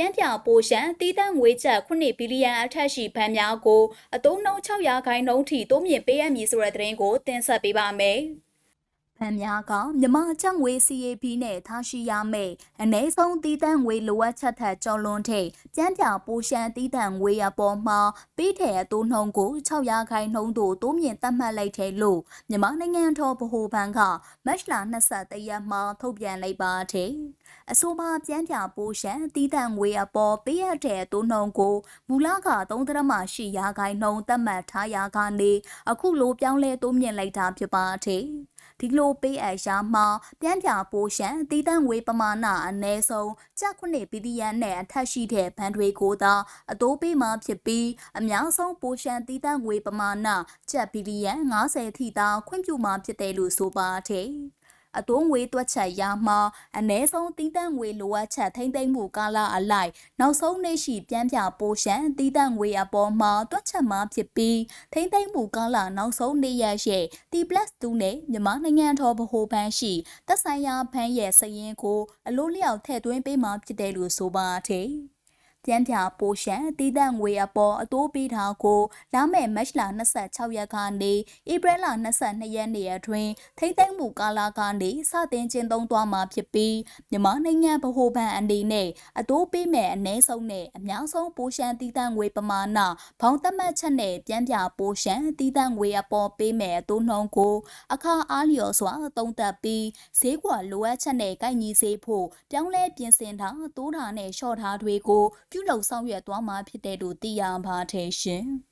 ပြန်ပြပိုရှန်တီးတန့်ငွေချက်9ဘီလီယံအထက်ရှိဘဏ်များကိုအသုံးနှုန်း600ခိုင်နှုန်းထိတိုးမြင့်ပေးရမည်ဆိုတဲ့သတင်းကိုတင်ဆက်ပေးပါမယ်။ ဗန်များကမြမချက်ငွေ CAP နဲ့ထားရှိရမယ့်အနည်းဆုံးတီးတန့်ငွေလိုအပ်ချက်ထက်ကျော်လွန်ထိပြန်ပြပိုရှန်တီးတန့်ငွေအပေါ်မှာပေးတဲ့အတိုးနှုန်းကို600ခိုင်နှုန်းသို့တိုးမြင့်သတ်မှတ်လိုက်တယ်လို့မြန်မာနိုင်ငံတော်ဗဟိုဘဏ်ကမတ်လ23ရက်မှာထုတ်ပြန်လိုက်ပါတယ်။အဆိုပါပြန်ပြပိုရှန်တီးတန့်ငွေအပေါ်ပေးရတဲ့အတိုးနှုန်းကိုမူလက3.8ရာခိုင်နှုန်းသတ်မှတ်ထားရာကနေအခုလိုပြောင်းလဲတိုးမြင့်လိုက်တာဖြစ်ပါတယ်။ ဒီလိုပေးအပ်ရာမှာပြန်ပြပိုးရှန်တည်တံ့ငွေပမာဏအနည်းဆုံးကျပ်9ဘီလီယံနဲ့အထက်ရှိတဲ့ဘဏ်တွေကိုသာအတိုးပေးမှာဖြစ်ပြီးအများဆုံးပိုးရှန်တည်တံ့ငွေပမာဏကျပ်ဘီလီယံ90ထိသာခွင့်ပြုမှာဖြစ်တယ်လို့ဆိုပါတယ်။ အတိုးငွေတွက်ချက်ရမှာအ ਨੇ ဆုံးတီးတန့်ငွေလိုအပ်ချက်ထိမ့်သိမ့်မှုကာလအလိုက်နောက်ဆုံးနေ့ရှိပြန်ပြပိုးရှန်တီးတန့်ငွေအပေါ်မှာတွက်ချက်မှာဖြစ်ပြီးထိမ့်သိမ့်မှုကာလနောက်ဆုံးနေ့ရက်ရဲ့ T+2 နဲ့မြန်မာနိုင်ငံတော်ဗဟိုဘဏ်ရှိသက်ဆိုင်ရာဘဏ်ရဲ့စည်ရင်းကိုအလို့လျောက်ထည့်သွင်းပေးမှာဖြစ်တယ်လို့ဆိုပါတယ်။ ပြန်ပြပိုရှန်တည်တံ့ငွေအပေါ်အတိုးပေးတာကိုလာမယ့်မတ်လ26ရက်ကနေဧပြီလ22ရက်နေ့အတွင်းထိမ့်သိမ့်မှုကာလကနေစတင်ကျင်းသုံးသွားမှာဖြစ်ပြီးမြန်မာနိုင်ငံဗဟိုဘဏ်အနေနဲ့အတိုးပေးမဲ့အ ਨੇ ဆုံးနဲ့အများဆုံးပိုရှန်တည်တံ့ငွေပမာဏဘောင်သတ်မှတ်ချက်နဲ့ပြန်ပြပိုရှန်တည်တံ့ငွေအပေါ်ပေးမဲ့အတိုးနှုန်းကိုအခါအားလျော်စွာသုံးသပ်ပြီးဈေးကွက်လိုအပ်ချက်နဲ့ကိုက်ညီစေဖို့ပြောင်းလဲပြင်ဆင်တာတိုးတာနဲ့လျှော့တာတွေကိုပြုလုပ်ဆောင်ရွက်သွားမှာဖြစ်တယ်လို့သိရပါတယ်ရှင်။